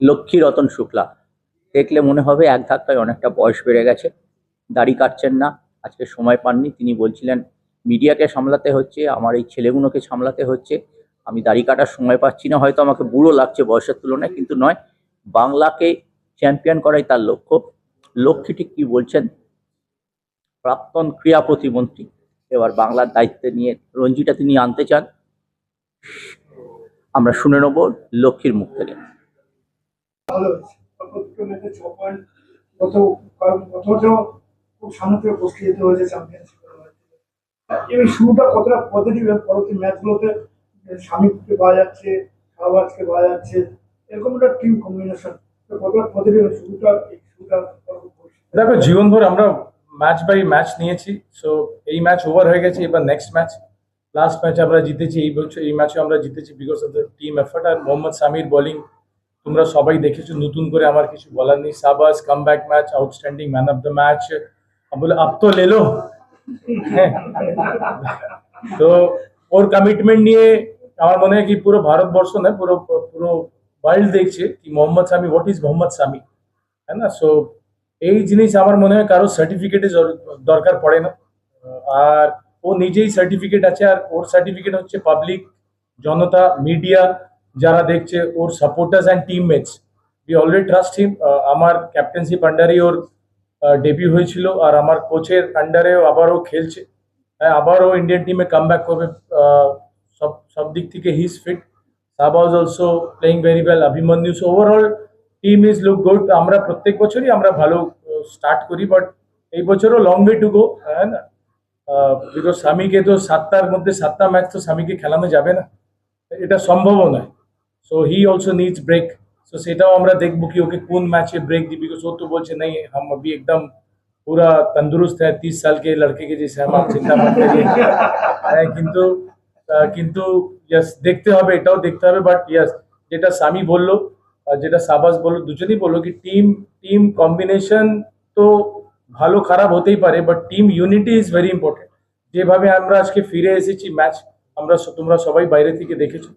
লক্ষ্মী রতন শুক্লা। দেখলে মনে হবে এক ধাক্কায় অনেকটা বয়স বেড়ে গেছে। দাড়ি কাটছেন না, আজকে সময় পাননি। তিনি বলছিলেন, মিডিয়াকে সামলাতে হচ্ছে, আমার এই ছেলেগুলোকে সামলাতে হচ্ছে। আমি দাড়ি কাটার সময় পাচ্ছি না, হয়তো আমাকে বুড়ো লাগছে বয়সের তুলনায়, কিন্তু নয়, বাংলাকে চ্যাম্পিয়ন করাই তার লক্ষ্য। লক্ষ্মী ঠিক কী বলছেন? প্রাক্তন ক্রীড়া প্রতিমন্ত্রী। এবার বাংলার দায়িত্বে নিয়ে রঞ্জিটা তিনি আনতে চান। আমরা শুনে নেব লক্ষ্মীর মুখ থেকে। এই কতটা ম্যাচগুলোতে এরকম একটা টিম কম্বিনেশন কতটা শুরুটা শুরুটা দেখো, জীবনভর আমরা ম্যাচ বাই ম্যাচ নিয়েছি সো এই ম্যাচ ওভার হয়ে গেছে, এবার নেক্সট ম্যাচ লাস্ট ম্যাচ আমরা জিতেছি, এই বছর, এই ম্যাচে আমরা জিতেছি because of the team effort আর মোহাম্মদ সামির বোলিং তোমরা সবাই দেখেছ, নতুন করে আমার কিছু বলার নেই। সাবাস come back match outstanding man of the match বলে আপ তো লেলো হ্যাঁ তো ওর কমিটমেন্ট নিয়ে আমার মনে হয় কি পুরো ভারতবর্ষ নয়, পুরো পুরো ওয়ার্ল্ড দেখছে কি মোহাম্মদ সামি হোয়াট ইজ মোহাম্মদ সামি তাই না? সো এই জিনিস আমার মনে হয় কারও সার্টিফিকেটে দরকার পড়ে না। আর ও নিজেই সার্টিফিকেট আছে, আর ওর সার্টিফিকেট হচ্ছে পাবলিক জনতা মিডিয়া যারা দেখছে ওর supporters and teammates we already trust him আমার ক্যাপ্টেন্সিপ আন্ডারেই ওর ডেবিউ হয়েছিল আর আমার কোচের আন্ডারেও আবারও খেলছে। হ্যাঁ আবারও ইন্ডিয়ান টিমে কাম ব্যাক করবে সব সব দিক থেকে he is fit Shahbaz also playing very well Abhimanyu so overall team is look good আমরা প্রত্যেক বছরই আমরা ভালো স্টার্ট করি বাট এই বছরও লং ওয়ে টু গো হ্যাঁ না? বিকজ স্বামীকে তো সাতটার মধ্যে সাতটা ম্যাচ তো স্বামীকে খেলানো যাবে না। এটা সম্ভবও নয়। So he also needs break so সেটাও আমরা দেখবো কি ওকে কোন ম্যাচে ব্রেক দিবি বিকজ ও তো বলছে नहीं हम अभी एकदम पूरा तंदुरुस्त है तीस साल के लड़के के जैसे हम आप चिंता मत करिए কিন্তু কিন্তু ইয়াস দেখতে হবে এটাও দেখতে হবে বাট ইয়াস যেটা সামি বললো যেটা সাবাস বললো দুজনেই বললো কি টিম টিম কম্বিনেশন তো ভালো খারাপ হতেই পারে but team unity is very important যেভাবে আমরা আজকে ফিরে এসেছি ম্যাচ আমরা তোমরা সবাই বাইরে থেকে দেখেছি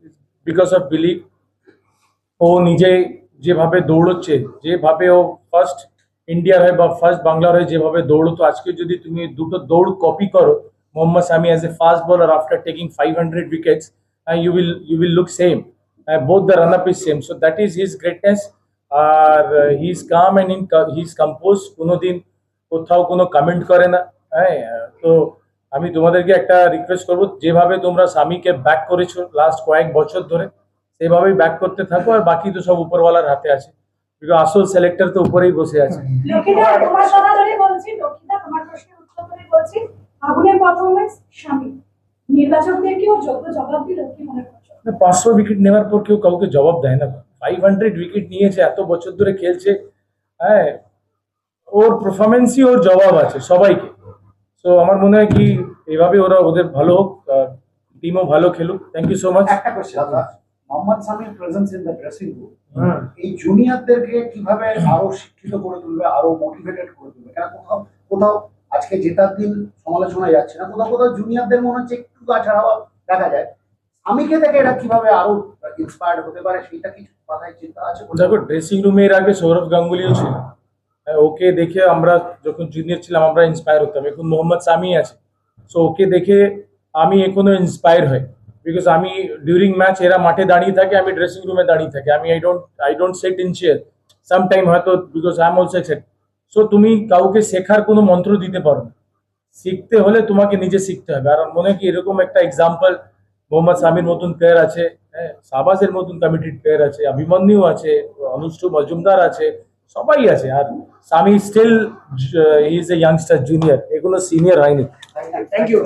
বিকজ অফ বিলিভ ও নিজে যেভাবে দৌড়চ্ছে, যেভাবে ও ফার্স্ট ইন্ডিয়ার হয়ে বা ফার্স্ট বাংলার হয়ে যেভাবে দৌড়তো, আজকে যদি তুমি দুটো দৌড় কপি করো, Mohammad Sami as a fast bowler after taking five hundred wickets you will you will look same both the run up is same so that is his greatness R he is calm and in he is compose কোনোদিন কোথাও কোনো comment করে না। হ্যাঁ তো আমি তোমাদেরকে একটা রিকোয়েস্ট করব, যেভাবে তোমরা স্বামীকে ব্যাক করেছ লাস্ট কয়েক বছর ধরে সেভাবেই ব্যাক করতে থাকো আর বাকি তো সব উপরওয়ালার হাতে আছে। বিকজ আসল সিলেক্টর তো উপরেই বসে আছে। লক্ষ্মীদা তোমার কথা ধরে বলছি লক্ষ্মীদা তোমার প্রশ্নের উত্তর করে বলছি আগুনের পারফরমেন্স স্বামী। নির্বাচকদেরকেও যোগ্য জবাব দিল কি মনে করছ? পাঁচশো উইকেট নেওয়ার পর কেউ কাউকে জবাব দেয় না। ফাইভ হান্ড্রেড উইকেট নিয়েছে এত বছর ধরে খেলছে। হ্যাঁ ওর পারফরমেন্সই ওর জবাব আছে সবাইকে। তো আমার মনে হয় কি এভাবে ওরা ওদের ভালো হোক টিমও ভালো খেলুক। থ্যাংক ইউ সো মাচ একটা কোশ্চেন দাদা Mohammad Samir presence in the dressing room এই জুনিয়রদেরকে কীভাবে আরও শিক্ষিত করে তুলবে আরও মোটিভেটেড করে তুলবে? কেন কোথাও কোথাও আজকে জেতার দিন সমালোচনা যাচ্ছে না? কোথাও কোথাও জুনিয়রদের মনে হচ্ছে একটু হাওয়া দেখা যায়। আমিকে থেকে এরা কীভাবে আরও ইন্সপায়ার্ড হতে পারে সেটা কিছু মাথায় চিন্তা আছে দেখো ড্রেসিং রুমে এর আগে সৌরভ গাঙ্গুলিও ছিল। হ্যাঁ, ওকে দেখে আমরা যখন জুনিয়র ছিলাম আমরা ইন্সপায়ার হতাম। এখন মোহাম্মদ সামি আছে। সো ওকে দেখে আমি এখনও ইন্সপায়ার হই। বিকজ আমি ডিউরিং ম্যাচ এরা মাঠে দাঁড়িয়ে থাকে, আমি ড্রেসিং রুমে দাঁড়িয়ে থাকি। আমি I don't I don't sit in chair some time হয়তো because I am also sit so তুমি কাউকে শেখার কোনো মন্ত্র দিতে পারো না। শিখতে হলে তোমাকে নিজে শিখতে হবে। আর মনে হয় এরকম একটা এক্সাম্পল মোহাম্মদ সামির মতন প্লেয়ার আছে হ্যাঁ সাবাজের মতন কমিটেড প্লেয়ার আছে অভিমন্যু আছে অনুষ্ঠ মজুমদার আছে, সবাই আছে। আর Sami still is a youngster junior এগুলো সিনিয়র হয়নি। Thank you